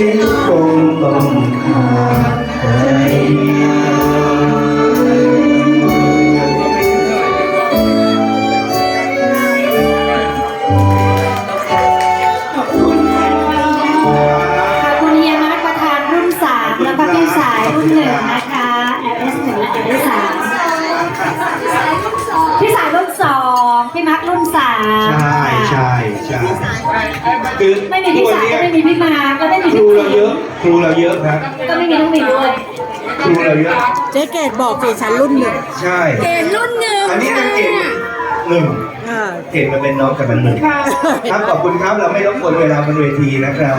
ชิดคงต้องขาด สามใช่ใช่ใช่คือไม่มีทุพี่กวันสายนี้ก็ไม่มีพี่มาก็ไม่มีครูพี่เราเยอะครูเราเยอะครับก็ไม่มีน้องหมิวด้วยครูเราเยอะ เจ๊เกดบอกสิฉันรุ่นหนึ่งใช่ เกดรุ่นหนึ่งอันนี้เป็นเก่งหนึ่งอ่า เก่งมาเป็นน้องกับมันหนึ่งครับขอบคุณครับเราไม่รบกวนเวลาบนเวทีนะครับ